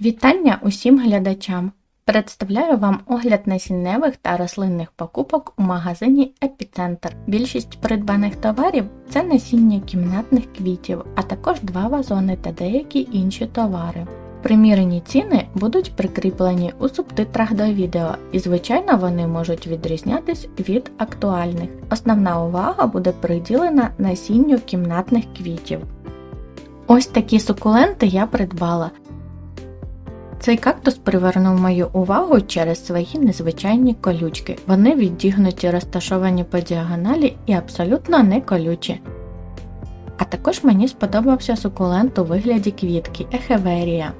Вітання усім глядачам! Представляю вам огляд насінневих та рослинних покупок у магазині Епіцентр. Більшість придбаних товарів це насіння кімнатних квітів, а також два вазони та деякі інші товари. Примірені ціни будуть прикріплені у субтитрах до відео, і звичайно вони можуть відрізнятись від актуальних. Основна увага буде приділена насінню кімнатних квітів. Ось такі сукуленти я придбала. Цей кактус привернув мою увагу через свої незвичайні колючки. Вони віддігнуті, розташовані по діагоналі і абсолютно не колючі. А також мені сподобався сукулент у вигляді квітки Ехеверія.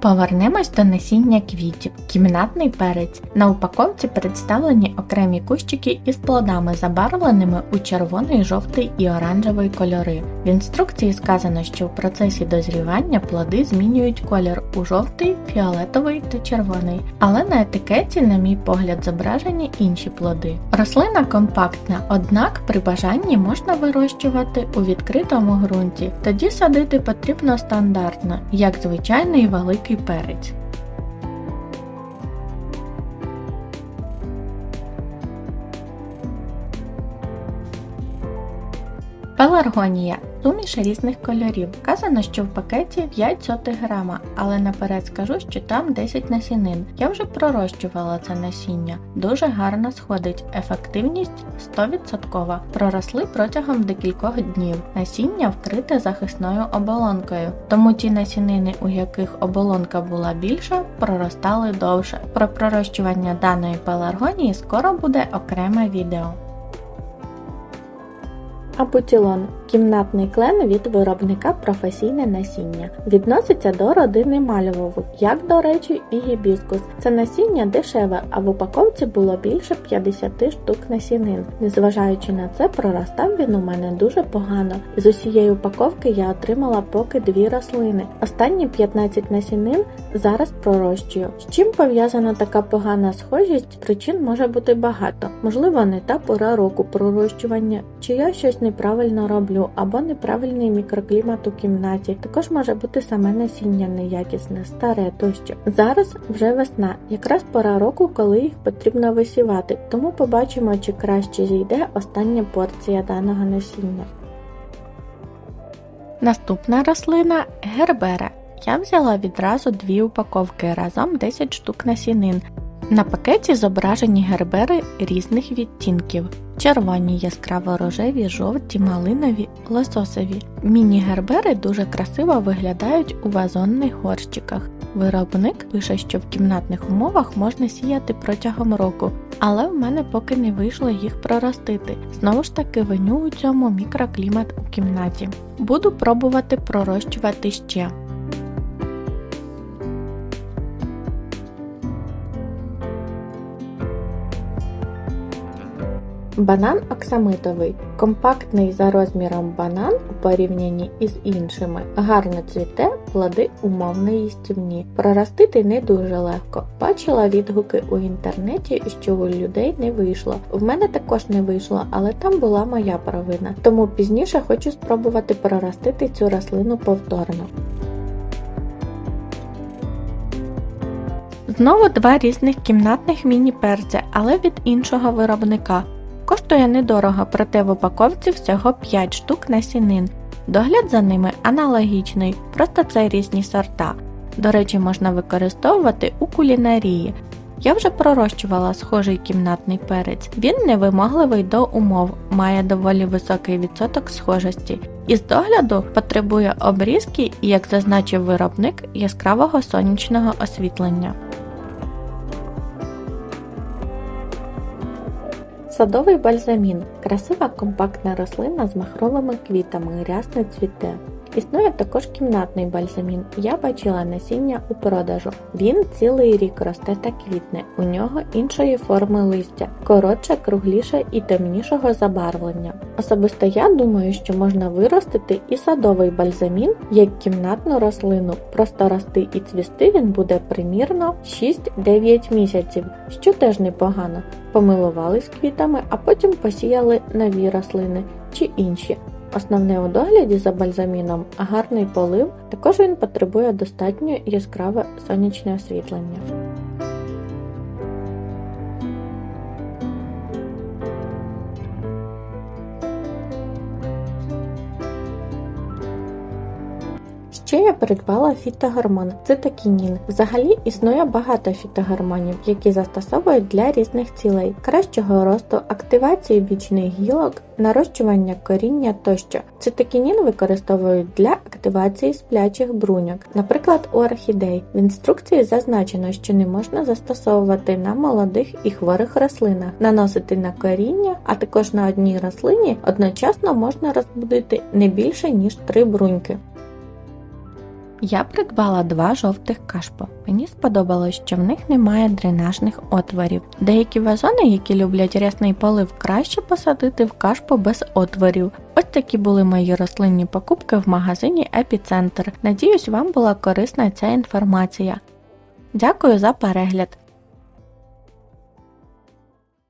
Повернемось до насіння квітів. Кімнатний перець. На упаковці представлені окремі кущики із плодами, забарвленими у червоний, жовтий і оранжевий кольори. В інструкції сказано, що в процесі дозрівання плоди змінюють колір у жовтий, фіолетовий та червоний. Але на етикеті, на мій погляд, зображені інші плоди. Рослина компактна, однак при бажанні можна вирощувати у відкритому ґрунті. Тоді садити потрібно стандартно, як звичайний великий перець. Пеларгонія суміш різних кольорів. Вказано, що в пакеті 5 сотих грама, але наперед скажу, що там 10 насінин. Я вже пророщувала це насіння. Дуже гарно сходить. Ефективність 100%. Проросли протягом декількох днів. Насіння вкрите захисною оболонкою, тому ті насінини, у яких оболонка була більша, проростали довше. Про пророщування даної пеларгонії скоро буде окреме відео. Апутілон кімнатний клен від виробника професійне насіння. Відноситься до родини мальвових, як, до речі, і гібіскус. Це насіння дешеве, а в упаковці було більше 50 штук насінин. Незважаючи на це, проростав він у мене дуже погано. З усієї упаковки я отримала поки дві рослини. Останні 15 насінин зараз пророщую. З чим пов'язана така погана схожість? Причин може бути багато. Можливо, не та пора року пророщування, чи я щось неправильно роблю, або неправильний мікроклімат у кімнаті. Також може бути саме насіння неякісне, старе тощо. Зараз вже весна, якраз пора року, коли їх потрібно висівати, тому побачимо, чи краще зійде остання порція даного насіння. Наступна рослина гербера. Я взяла відразу дві упаковки, разом 10 штук насінин. На пакеті зображені гербери різних відтінків: червоні, яскраво рожеві, жовті, малинові, лососові. Міні-гербери дуже красиво виглядають у вазонних горщиках. Виробник пише, що в кімнатних умовах можна сіяти протягом року, але в мене поки не вийшло їх проростити. Знову ж таки, виню у цьому мікроклімат у кімнаті. Буду пробувати пророщувати ще. Банан оксамитовий компактний за розміром банан у порівнянні із іншими, гарно цвіте, плоди умовно їстівні. Проростити не дуже легко. Бачила відгуки у інтернеті, що у людей не вийшло. В мене також не вийшло, але там була моя провина. Тому пізніше хочу спробувати проростити цю рослину повторно. Знову два різних кімнатних міні-перця, але від іншого виробника. Коштує недорого, проте в упаковці всього 5 штук насінин. Догляд за ними аналогічний, просто це різні сорта. До речі, можна використовувати у кулінарії. Я вже пророщувала схожий кімнатний перець. Він невимогливий до умов, має доволі високий відсоток схожості. Із догляду потребує обрізки і, як зазначив виробник, яскравого сонячного освітлення. Садовий бальзамін красива компактна рослина з махровими квітами, рясно цвіте. Існує також кімнатний бальзамін. Я бачила насіння у продажу. Він цілий рік росте та квітне. У нього іншої форми листя, коротше, кругліше і темнішого забарвлення. Особисто я думаю, що можна виростити і садовий бальзамін як кімнатну рослину. Просто рости і цвісти він буде примірно 6-9 місяців, що теж непогано. Помилувались квітами, а потім посіяли нові рослини чи інші. Основне у догляді за бальзаміном гарний полив, також він потребує достатньо яскраве сонячне освітлення. Ще я придбала фітогормон цитокінін. Взагалі існує багато фітогормонів, які застосовують для різних цілей: кращого росту, активації бічних гілок, нарощування коріння тощо. Цитокінін використовують для активації сплячих бруньок, наприклад, у орхідей. В інструкції зазначено, що не можна застосовувати на молодих і хворих рослинах, наносити на коріння, а також на одній рослині одночасно можна розбудити не більше ніж три бруньки. Я придбала два жовтих кашпо. Мені сподобалось, що в них немає дренажних отворів. Деякі вазони, які люблять рясний полив, краще посадити в кашпо без отворів. Ось такі були мої рослинні покупки в магазині Епіцентр. Надіюсь, вам була корисна ця інформація. Дякую за перегляд.